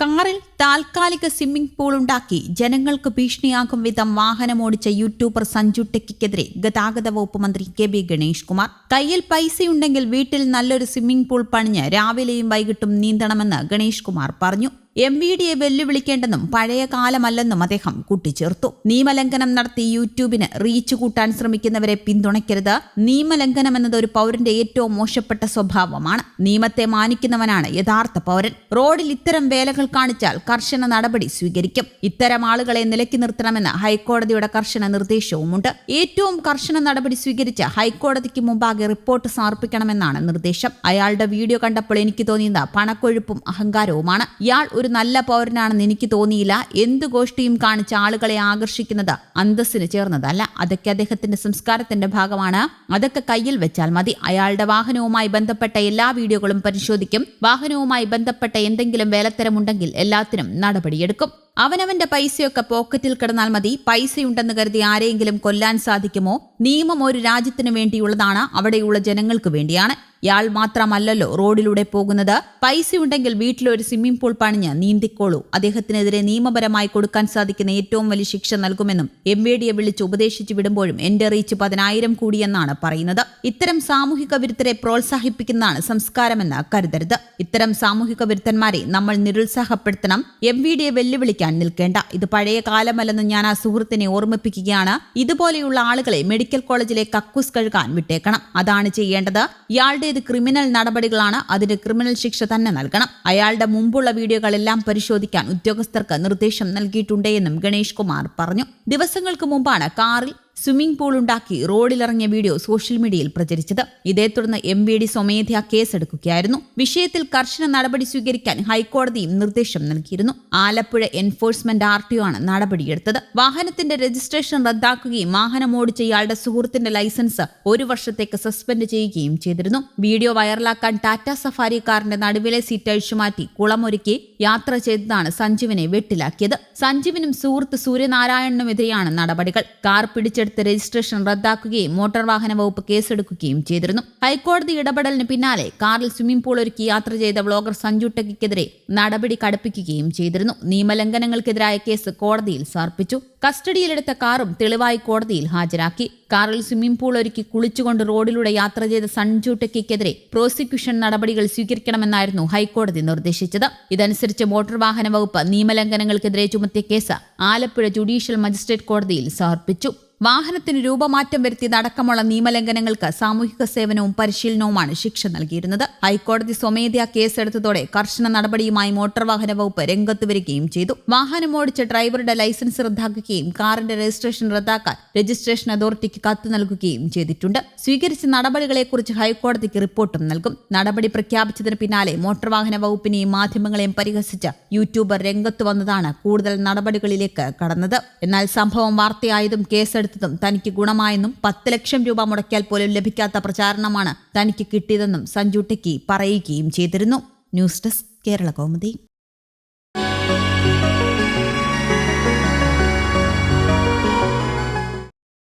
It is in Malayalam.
കാറിൽ താൽക്കാലിക സ്വിമ്മിംഗ് പൂൾ ഉണ്ടാക്കി ജനങ്ങൾക്ക് ഭീഷണിയാകും വിധം വാഹനമോടിച്ച യൂട്യൂബർ സഞ്ജു ടെക്കിക്കെതിരെ ഗതാഗത വകുപ്പ് മന്ത്രി കെ ബി ഗണേഷ് കുമാർ. കയ്യിൽ പൈസയുണ്ടെങ്കിൽ വീട്ടിൽ നല്ലൊരു സ്വിമ്മിംഗ് പൂൾ പണിഞ്ഞ് രാവിലെയും വൈകിട്ടും നീന്തണമെന്ന് ഗണേഷ് കുമാർ പറഞ്ഞു. എം വി ഡിയെ വെല്ലുവിളിക്കേണ്ടെന്നും പഴയ കാലമല്ലെന്നും അദ്ദേഹം കൂട്ടിച്ചേർത്തു. നിയമലംഘനം നടത്തി യൂട്യൂബിന് റീച്ച് കൂട്ടാൻ ശ്രമിക്കുന്നവരെ പിന്തുണയ്ക്കരുത്. നിയമലംഘനം എന്നത് ഒരു പൗരന്റെ ഏറ്റവും മോശപ്പെട്ട സ്വഭാവമാണ്. നിയമത്തെ മാനിക്കുന്നവനാണ് യഥാർത്ഥ പൗരൻ. റോഡിൽ ഇത്തരം വേലകൾ കാണിച്ചാൽ കർശന നടപടി സ്വീകരിക്കും. ഇത്തരം ആളുകളെ നിലക്കി നിർത്തണമെന്ന് ഹൈക്കോടതിയുടെ കർശന നിർദ്ദേശവുമുണ്ട്. ഏറ്റവും കർശന നടപടി സ്വീകരിച്ച് ഹൈക്കോടതിക്ക് മുമ്പാകെ റിപ്പോർട്ട് സമർപ്പിക്കണമെന്നാണ് നിർദ്ദേശം. അയാളുടെ വീഡിയോ കണ്ടപ്പോൾ എനിക്ക് തോന്നിയത് പണക്കൊഴുപ്പും അഹങ്കാരവുമാണ്. ഇയാൾ ഒരു നല്ല പൗരനാണെന്ന് എനിക്ക് തോന്നിയില്ല. എന്ത് ഗോഷ്ടിയും കാണിച്ച ആളുകളെ ആകർഷിക്കുന്നത് അന്തസ്സിന് ചേർന്നതല്ല അതൊക്കെ അദ്ദേഹത്തിന്റെ സംസ്കാരത്തിന്റെ ഭാഗമാണ്. അതൊക്കെ കയ്യിൽ വെച്ചാൽ മതി. അയാളുടെ വാഹനവുമായി ബന്ധപ്പെട്ട എല്ലാ വീഡിയോകളും പരിശോധിക്കും. വാഹനവുമായി ബന്ധപ്പെട്ട എന്തെങ്കിലും വേലത്തരമുണ്ടെങ്കിൽ എല്ലാത്തിനും നടപടിയെടുക്കും. അവനവന്റെ പൈസയൊക്കെ പോക്കറ്റിൽ കിടന്നാൽ മതി. പൈസയുണ്ടെന്ന് കരുതി ആരെയെങ്കിലും കൊല്ലാൻ സാധിക്കുമോ? നിയമം ഒരു രാജ്യത്തിന് വേണ്ടിയുള്ളതാണ് അവിടെയുള്ള ജനങ്ങൾക്ക് വേണ്ടിയാണ്. ഇയാൾ മാത്രമല്ലല്ലോ റോഡിലൂടെ പോകുന്നത്. പൈസയുണ്ടെങ്കിൽ വീട്ടിലൊരു സ്വിമ്മിംഗ് പൂൾ പണിഞ്ഞ് നീന്തിക്കോളൂ. അദ്ദേഹത്തിനെതിരെ നിയമപരമായി കൊടുക്കാൻ സാധിക്കുന്ന ഏറ്റവും വലിയ ശിക്ഷ നൽകുമെന്നും എം വി ഡിയെ വിളിച്ച് ഉപദേശിച്ചു വിടുമ്പോഴും എന്റെ റീച്ച് പതിനായിരം കൂടിയെന്നാണ് പറയുന്നത്. ഇത്തരം സാമൂഹിക വിരുദ്ധരെ പ്രോത്സാഹിപ്പിക്കുന്നതാണ് സംസ്കാരമെന്ന് കരുതരുത്. ഇത്തരം സാമൂഹിക വിരുദ്ധന്മാരെ നമ്മൾ നിരുത്സാഹപ്പെടുത്തണം. എം വി ഡിയെ വെല്ലുവിളിക്കാൻ നിൽക്കേണ്ട. ഇത് പഴയ കാലമല്ലെന്ന് ഞാൻ ആ സുഹൃത്തിനെ ഓർമ്മിപ്പിക്കുകയാണ്. ഇതുപോലെയുള്ള ആളുകളെ മെഡിക്കൽ കോളേജിലെ കക്കൂസ് കഴുകാൻ വിട്ടേക്കണം. അതാണ് ചെയ്യേണ്ടത്. ഇയാളുടേത് ക്രിമിനൽ നടപടികളാണ്. അതിന് ക്രിമിനൽ ശിക്ഷ തന്നെ നൽകണം. അയാളുടെ മുമ്പുള്ള വീഡിയോകളെല്ലാം പരിശോധിക്കാൻ ഉദ്യോഗസ്ഥർക്ക് നിർദ്ദേശം നൽകിയിട്ടുണ്ടെന്നും ഗണേഷ് കുമാർ പറഞ്ഞു. ദിവസങ്ങൾക്ക് മുമ്പാണ് കാറിൽ സ്വിമ്മിംഗ് പൂൾ ഉണ്ടാക്കി റോഡിലിറങ്ങിയ വീഡിയോ സോഷ്യൽ മീഡിയയിൽ പ്രചരിച്ചത്. ഇതേ തുടർന്ന് എം വി ഡി സ്വമേധയാ കേസെടുക്കുകയായിരുന്നു. വിഷയത്തിൽ കർശന നടപടി സ്വീകരിക്കാൻ ഹൈക്കോടതിയും നിർദ്ദേശം നൽകിയിരുന്നു. ആലപ്പുഴ എൻഫോഴ്സ്മെന്റ് ആർ ടി ആണ് നടപടിയെടുത്തത്. വാഹനത്തിന്റെ രജിസ്ട്രേഷൻ റദ്ദാക്കുകയും വാഹനം ഓടിച്ച ഇയാളുടെ സുഹൃത്തിന്റെ ലൈസൻസ് ഒരു വർഷത്തേക്ക് സസ്പെൻഡ് ചെയ്യുകയും ചെയ്തിരുന്നു. വീഡിയോ വൈറലാക്കാൻ ടാറ്റ സഫാരി കാറിന്റെ നടുവിലെ സീറ്റ് അഴിച്ചുമാറ്റി കുളമൊരുക്കി യാത്ര ചെയ്തതാണ് സഞ്ജീവിനെ വെട്ടിലാക്കിയത്. സഞ്ജീവിനും സുഹൃത്ത് സൂര്യനാരായണനുമെതിരെയാണ് നടപടികൾ. കാർ പിടിച്ചെടുത്ത് രജിസ്ട്രേഷൻ റദ്ദാക്കുകയും മോട്ടോർ വാഹന വകുപ്പ് കേസെടുക്കുകയും ചെയ്തിരുന്നു. ഹൈക്കോടതി ഇടപെടലിന് പിന്നാലെ കാറിൽ സ്വിമ്മിംഗ് പൂൾ ഒരുക്കി യാത്ര ചെയ്ത വ്ളോഗർ സഞ്ജു ടെക്കിക്കെതിരെ നടപടി കടുപ്പിക്കുകയും ചെയ്തിരുന്നു. നിയമലംഘനങ്ങൾക്കെതിരായ കേസ് കോടതിയിൽ സമർപ്പിച്ചു. കസ്റ്റഡിയിലെടുത്ത കാറും തെളിവായി കോടതിയിൽ ഹാജരാക്കി. കാറിൽ സ്വിമ്മിംഗ് പൂൾ ഒരുക്കി കുളിച്ചുകൊണ്ട് റോഡിലൂടെ യാത്ര ചെയ്ത സഞ്ജു ടെക്കിക്കെതിരെ പ്രോസിക്യൂഷൻ നടപടികൾ സ്വീകരിക്കണമെന്നായിരുന്നു ഹൈക്കോടതി നിർദ്ദേശിച്ചത്. ഇതനുസരിച്ച് മോട്ടോർ വാഹന വകുപ്പ് നിയമലംഘനങ്ങൾക്കെതിരെ ചുമത്തിയ കേസ് ആലപ്പുഴ ജുഡീഷ്യൽ മജിസ്ട്രേറ്റ് കോടതിയിൽ സമർപ്പിച്ചു. വാഹനത്തിന് രൂപമാറ്റം വരുത്തിയതടക്കമുള്ള നിയമലംഘനങ്ങൾക്ക് സാമൂഹിക സേവനവും പരിശീലനവുമാണ് ശിക്ഷ നൽകിയിരുന്നത്. ഹൈക്കോടതി സ്വമേധയാ കേസെടുത്തതോടെ കർശന നടപടിയുമായി മോട്ടോർ വാഹന വകുപ്പ് രംഗത്ത് വരികയും ചെയ്തു. വാഹനം ഓടിച്ച ഡ്രൈവറുടെ ലൈസൻസ് റദ്ദാക്കുകയും കാറിന്റെ രജിസ്ട്രേഷൻ റദ്ദാക്കാൻ രജിസ്ട്രേഷൻ അതോറിറ്റിക്ക് കത്ത് നൽകുകയും ചെയ്തിട്ടുണ്ട്. സ്വീകരിച്ച നടപടികളെക്കുറിച്ച് ഹൈക്കോടതിക്ക് റിപ്പോർട്ടും നൽകും. നടപടി പ്രഖ്യാപിച്ചതിന് പിന്നാലെ മോട്ടോർ വാഹന വകുപ്പിനെയും മാധ്യമങ്ങളെയും പരിഹസിച്ച യൂട്യൂബർ രംഗത്ത് വന്നതാണ് കൂടുതൽ നടപടികളിലേക്ക് കടന്നത്. എന്നാൽ സംഭവം വാർത്തയായതും കേസെടുത്ത് എടുത്തതും തനിക്ക് ഗുണമായെന്നും പത്ത് ലക്ഷം രൂപ മുടക്കിയാൽ പോലും ലഭിക്കാത്ത പ്രചാരണമാണ് തനിക്ക് കിട്ടിയതെന്നും സഞ്ജു ടെക്കി പറയുകയും ചെയ്തിരുന്നു. News desk Kerala Kaumudi.